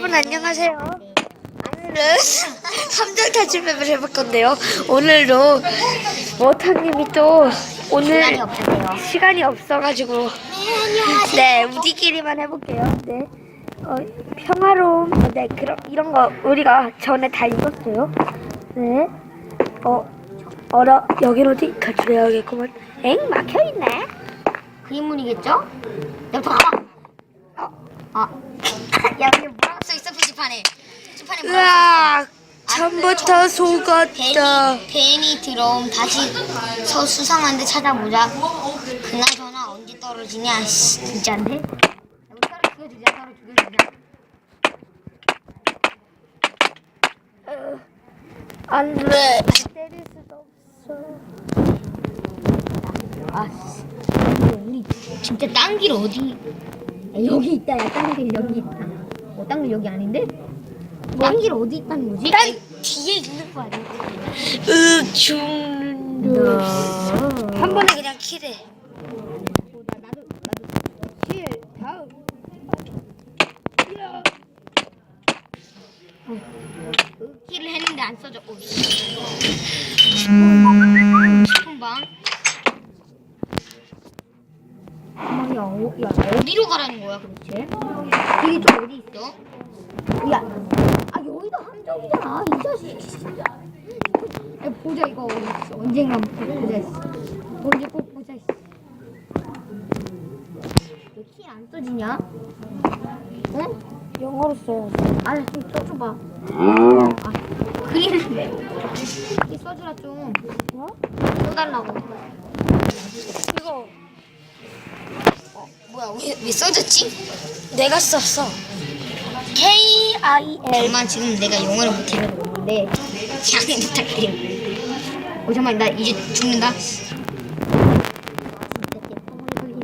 여러분 안녕하세요. 오늘은 함정 탈출맵을 해볼 건데요. 오늘도 워터님이 또 오늘 시간이 없으세요. 시간이 없어가지고 네 우리끼리만 해볼게요. 네 어, 평화로움 네 그런 이런 거 우리가 전에 다 읽었어요. 네어 어라 여긴 어디 탈출해야겠구만. 엥 막혀 있네. 그 인물이겠죠? 여기서 가봐. 아, 야 여기 표지판에 뭐라고 으악 처음부터 속았다. 벤이 벤이 들어옴 다시 서 수상한데 찾아보자. 그나저나 언제 떨어지냐? 씨, 진짜인데? 야, 우리 따로 죽여주자. 따로 죽여주자. 안 돼. 때릴 수도 없어. 아, 씨. 근데 우리 진짜 딴길 어디? 야, 여기 있다. 야, 딴길 여기 있다. 어, 딴길 여기 아닌데? 딴길 어디 있다는 거지? 난 뒤에 있는 거 아니야? 으 죽는다. 한 번에 그냥 킬해. 나도 나도 킬 다음. 했는데 안 써져. 오, 씨. 싶은 방. 야, 어디로 가라는 거야, 도대체? 이게 좀 어디 있어? 야, 아, 여기도 함정이잖아, 이 자식. 진짜. 야, 보자, 이거 어디 있어. 언젠가 보자, 씨. 언제 꼭 보자, 씨. 왜키안 써지냐? 응? 영어로 써야지. 아, 좀 써줘봐. 아, 그림을 이 써주라 좀. 어? 써달라고. 이거 뭐야, 왜, 왜 써졌지? 내가 썼어. K I L. 잠깐만, 지금 내가 영어를 못해서 그러는데, 양해 부탁드려. 어, 잠깐만, 나 이제 죽는다. 진짜 똥을 흘리네.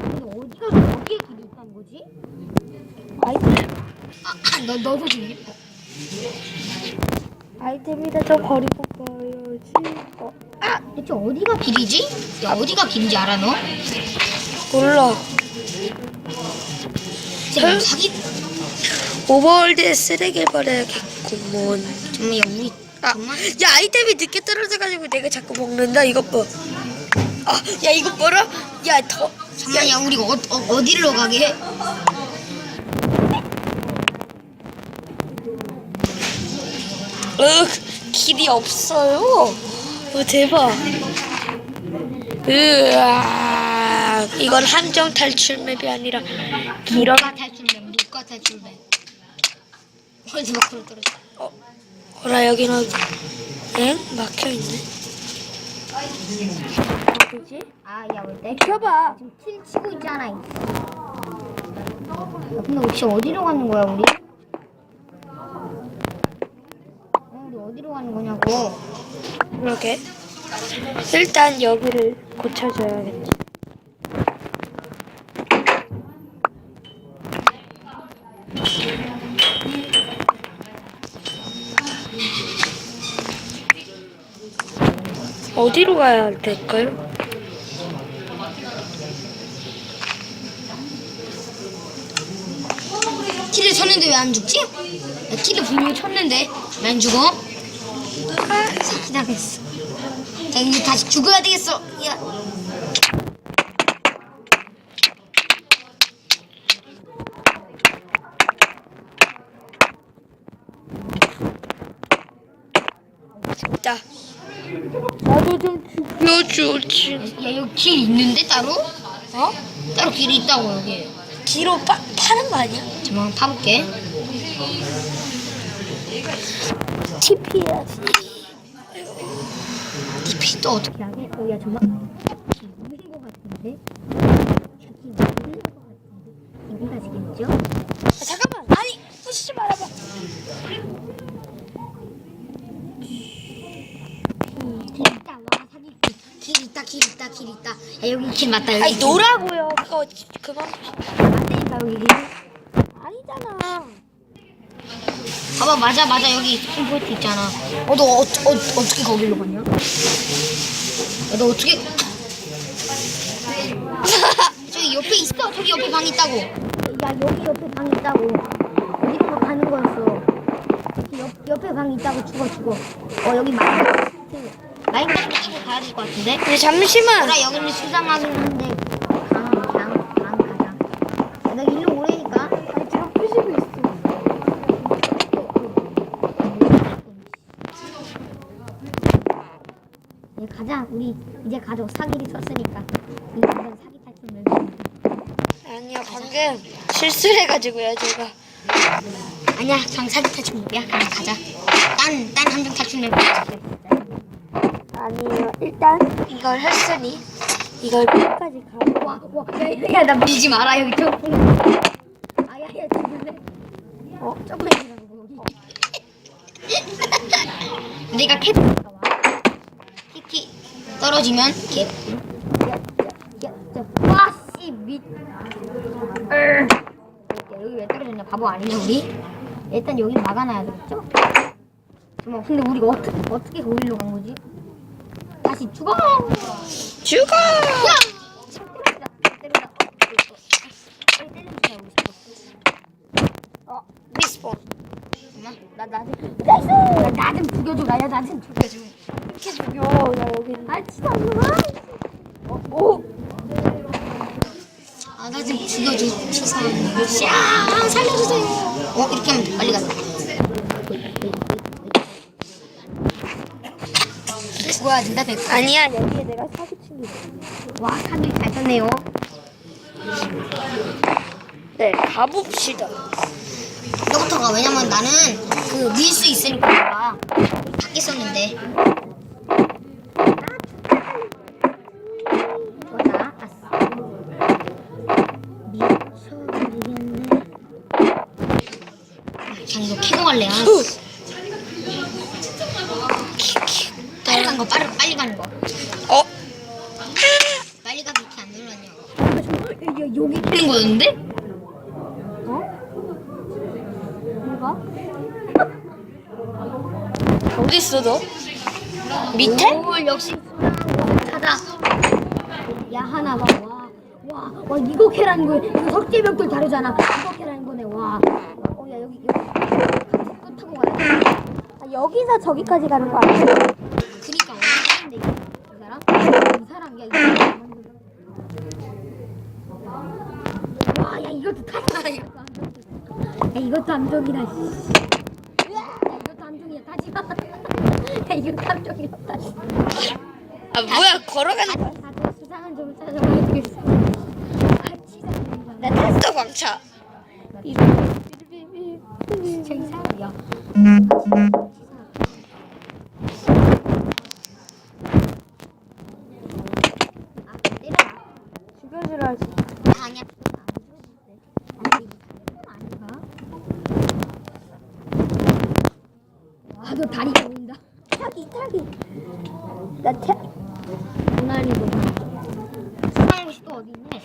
근데 어디가, 어디에 길이 있다는 거지? 아이템 아, 너, 너도 죽네? 어, 아이템이다 저 버리고. 어 대체 어디가 길이지? 야, 어디가 길인지 알아, 너? 몰라. 쟤 사기, 오버월드에 쓰레기 버려야겠구먼. 정말, 야, 우리, 아, 정말? 야 아이템이 늦게 떨어져가지고 내가 자꾸 먹는다 이것 봐. 아, 야 이거 뭐라? 야 더. 잠깐만, 야, 우리 어, 어, 어디로 가게 해? 으 길이 없어요. 어 대박. 으아 이건 함정 탈출 맵이 아니라 길어. 물가 탈출맨, 물가 탈출맨. 어디 밖으로 떨어져? 어라 여기는? 엥 막혀 있네. 어디지? 아, 야, 왜 내? 켜봐. 지금 킬 치고 있잖아. 야, 근데 혹시 어디로 가는 거야, 우리? 어, 우리 어디로 가는 거냐고. 그러게. 일단 여기를 고쳐줘야겠지. 어디로 가야 될까요? 키를 쳤는데 왜 안 죽지? 야, 키를 분명히 쳤는데 왜안 죽어? 아, 사기당했어. 자, 이제 다시 죽어야 되겠어. 야. 자. 나도 좀 죽여주지. 야, 여기 길 있는데 따로? 어? 따로 길이 있다고 여기. 뒤로 빠, 파는 거 아니야? 잠깐만 파볼게. TP 해야지. TP 또 어떻게 하게? 어, 야 정말 같은데? 같은데? 지겠죠? 아, 잠깐만. 아니, 부시지 말아봐. 길 있다 와 사기 길 있다 길 있다 길 있다. 야 여기 길 맞다 여기. 아니, 길. 노라고요. 그거 그만. 맞다니까 여기 길. 아니잖아. 봐봐 맞아 맞아 여기 스폰 포인트 있잖아. 어 너 어, 어, 어떻게 거기로 갔냐? 야, 너 어떻게? 저기 옆에 있어 저기 옆에 방 있다고. 야 여기 옆에 방 있다고 어디로 가는 거였어 옆, 옆에 방 있다고 죽어 죽어 어 여기 마인크래프트 마인크래프트 치고 가야 될 것 같은데 근데 잠시만. 뭐라 여기는 수상하긴 한데 방, 방, 방 가자 야, 나 일로 오래니까 아니 제가 푸시고 있어 네, 가자 우리 이제 가족 사기를 쳤으니까 이 이런 사기 탈출을 아니요 방금 실수해가지고요 제가. 아니야 장 사기 탈출 맵이야 그냥 가자 딴딴 함정 탈출 맵 아니요 일단 이걸 했으니 이걸 끝까지 가고. 와와야나 밀지 마라 여기 점프 아야야 죽을래 어? 여기 내가 캡 키키 떨어지면 캡 와씨 밑 으. 여기 왜 떨어졌냐 바보 아니냐 우리 일단 여기 막아놔야 되겠죠 잠깐만 근데 우리가 어떻게 어떻게 거기로 간 거지 다시 죽어 죽어. 야! 때려주세요, 우리 친구. 어 리스폰. 잠깐만, 나, 나 좀, 나이스! 나좀 죽여줘, 나야, 나좀 죽여줘. 아, 진짜. 어, 오. 아, 나좀 죽여줘, 죄송합니다. 샤, 살려주세요. 어, 이렇게 하면 돼, 빨리 가자. 죽어야 된다, 백 아니야 여기에 내가 사기 있어. 와, 카드 잘 썼네요. 네 가봅시다. 너부터가 왜냐면 나는 그 밀 수 있으니까 밖에 썼는데. 아. 빨리 간 거, 빨리, 빨리 가는 거. 어? 빨리 가기 이렇게 안 눌렀냐. 여기 있는 거였는데? 어? 뭐가? 어디 있어 너? 밑에? 오, 역시 찾아. 야 하나 봐. 와, 와, 와 이거 캐라는 거. 이거 석재벽돌 다르잖아. 이거 캐라는 거네. 와. 어, 야 여기 여기 같이 또 타고 가야 돼. 아, 여기서 저기까지 가는 거 아니야? 그니까 어디 사는데 이 사람? 이 사람 야 이거. 와, 야 이것도 타자. 야 이것도. 씨. 야 이것도 함정이야. 타지 마. 야 이것도 함정이다. 타지 마. 아 뭐야 걸어가는 거? 다들 수상한 점을 찾아봐야 되겠어. 아, 치사합니다. 나 탔어 광차. 진짜 이상하야. 아, 때려라. 죽여주라 하지. 아, 아니야. 아니, 이거 아닌가? 아, 너 다리가 보인다. 타기 타기. 나 타. 누나리도. 수상한 곳이 또 어디 있네?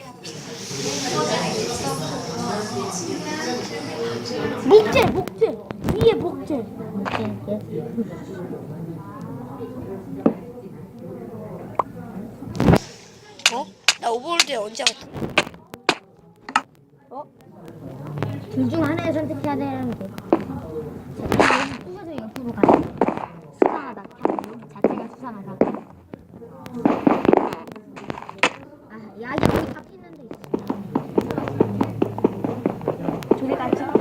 목재 목재 위에 목재. 어? 나 오버월드에 언제 왔어? 어? 둘 중 하나를 선택해야 되는데. 자, 여기 부서져 옆으로 가요. 수상하다. 자체가 수상하다. 아, 야, 여기 다 피는데 있어. 둘이 같이 갔어.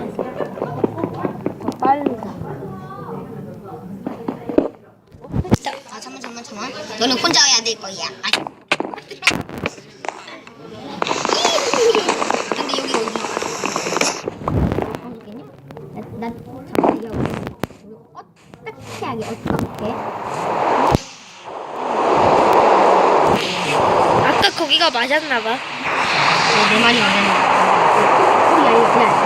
더 빨리 가. 어, 됐다. 아, 잠만, 잠만, 잠만. 너는 혼자 해야 될 거야. 아. 근데 여기? 어디겠냐? 나, 나 잠깐 이게 어디? 어떻게 하게? 어떻게? 아까 거기가 맞았나 봐. 내 말이. 어, 야, 야, 야. 야,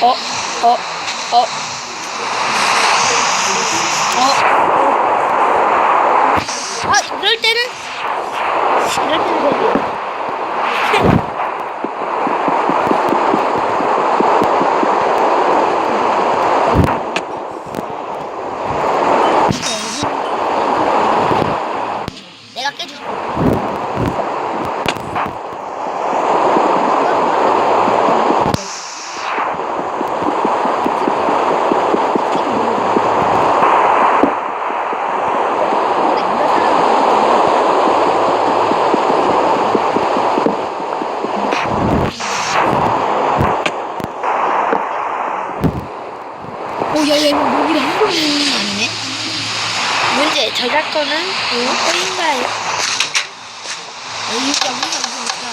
어, 어, 어, 어. 어. 아, 이럴 때는, 이럴 때는 되지. 내가 깨줄게. 오, 야, 야, 이거 여기다 한번 있는 거 아니네? 문제, 저작권은 누구인가요? 야, 이거, 야,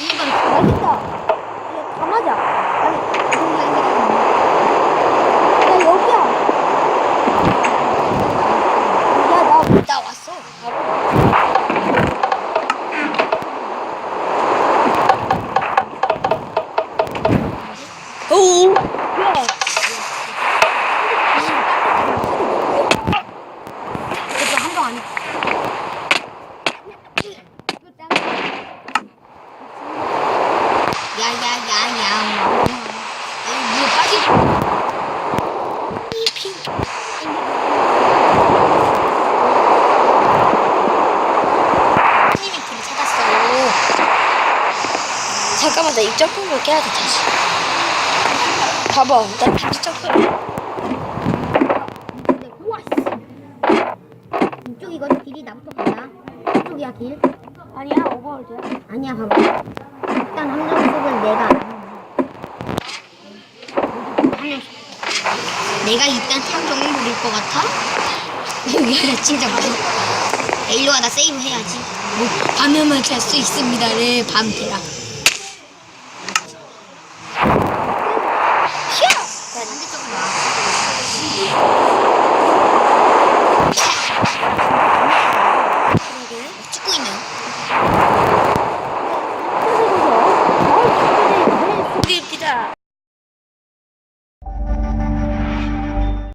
우리가 이거 다 맞아. 아니, 야, 여기야. 야, 나, 나 왔어. 오, 야. 이거 한방 아니야. 야야야야. 이거 빠지고. 님이 길을 찾았어. 잠깐만, 나 입장권을 깨야 돼, 다시. 봐봐, 나 다시 쳤어. 우와 씨. 이쪽이거든 길이 나부터 간다. 이쪽이야 길. 아니야, 오버월드야. 아니야 봐봐. 일단 함정 속은 내가. 내가 일단 함정을 부릴 것 같아? 야 진짜 무서워. 야, 일로 와 나 세이브 해야지. 뭐, 밤에만 잘 수 있습니다를 밤 되라.